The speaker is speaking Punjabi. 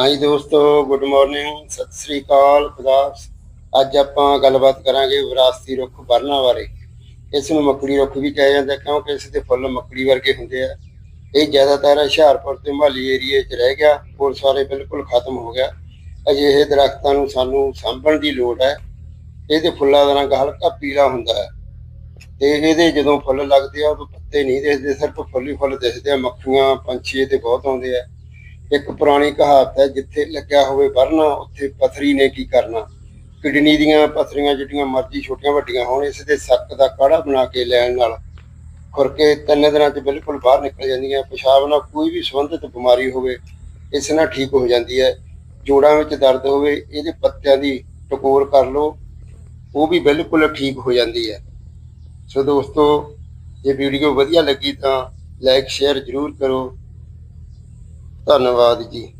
ਹਾਂਜੀ ਦੋਸਤੋ ਗੁੱਡ ਮਾਰਨਿੰਗ ਸਤਿ ਸ੍ਰੀ ਅਕਾਲ ਖੁਦਾਫ ਅੱਜ ਆਪਾਂ ਗੱਲਬਾਤ ਕਰਾਂਗੇ ਵਿਰਾਸਤੀ ਰੁੱਖ ਵਰਨਾ ਬਾਰੇ। ਇਸ ਨੂੰ ਮੱਕੜੀ ਰੁੱਖ ਵੀ ਕਿਹਾ ਜਾਂਦਾ, ਕਿਉਂਕਿ ਇਸ ਦੇ ਫੁੱਲ ਮੱਕੜੀ ਵਰਗੇ ਹੁੰਦੇ ਆ। ਇਹ ਜ਼ਿਆਦਾਤਰ ਹੁਸ਼ਿਆਰਪੁਰ ਤੇ ਮੁਹਾਲੀ ਏਰੀਏ 'ਚ ਰਹਿ ਗਿਆ, ਹੋਰ ਸਾਰੇ ਬਿਲਕੁਲ ਖਤਮ ਹੋ ਗਿਆ। ਅਜਿਹੇ ਦਰਖਤਾਂ ਨੂੰ ਸਾਨੂੰ ਸਾਂਭਣ ਦੀ ਲੋੜ ਹੈ। ਇਹਦੇ ਫੁੱਲਾਂ ਦਾ ਰੰਗ ਹਲਕਾ ਪੀਲਾ ਹੁੰਦਾ ਹੈ। ਤੇ ਇਹਦੇ ਜਦੋਂ ਫੁੱਲ ਲੱਗਦੇ ਆ, ਉਦੋਂ ਪੱਤੇ ਨਹੀਂ ਦਿਖਦੇ, ਸਿਰਫ ਫੁੱਲ ਹੀ ਫੁੱਲ ਦਿਖਦੇ ਆ। ਮੱਖੀਆਂ, ਪੰਛੀ ਇਹਦੇ ਬਹੁਤ ਆਉਂਦੇ ਆ। ਇੱਕ ਪੁਰਾਣੀ ਕਹਾਵਤ ਹੈ, ਜਿੱਥੇ ਲੱਗਿਆ ਹੋਵੇ ਵਰਨਾ, ਉੱਥੇ ਪਥਰੀ ਨੇ ਕੀ ਕਰਨਾ? ਕਿਡਨੀ ਦੀਆਂ ਪਥਰੀਆਂ ਜਿਹੜੀਆਂ ਮਰਜ਼ੀ ਛੋਟੀਆਂ ਵੱਡੀਆਂ ਹੋਣ, ਇਸ ਦੇ ਸੱਕ ਦਾ ਕਾੜਾ ਬਣਾ ਕੇ ਲੈਣ ਨਾਲ ਖੁਰਕੇ ਤਿੰਨ ਦਿਨਾਂ 'ਚ ਬਿਲਕੁਲ ਬਾਹਰ ਨਿਕਲ ਜਾਂਦੀਆਂ, ਪਿਸ਼ਾਬ ਨਾਲ ਕੋਈ ਵੀ ਸੰਬੰਧਿਤ ਬਿਮਾਰੀ ਹੋਵੇ, ਇਸ ਨਾਲ ਠੀਕ ਹੋ ਜਾਂਦੀ ਹੈ। ਜੋੜਾਂ ਵਿੱਚ ਦਰਦ ਹੋਵੇ, ਇਹਦੇ ਪੱਤਿਆਂ ਦੀ ਟਕੋਰ ਕਰ ਲਓ, ਉਹ ਵੀ ਬਿਲਕੁਲ ਠੀਕ ਹੋ ਜਾਂਦੀ ਹੈ। ਸੋ ਦੋਸਤੋ, ਜੇ ਵੀਡੀਓ ਵਧੀਆ ਲੱਗੀ ਤਾਂ ਲਾਈਕ, ਸ਼ੇਅਰ ਜ਼ਰੂਰ ਕਰੋ। ਧੰਨਵਾਦ ਜੀ।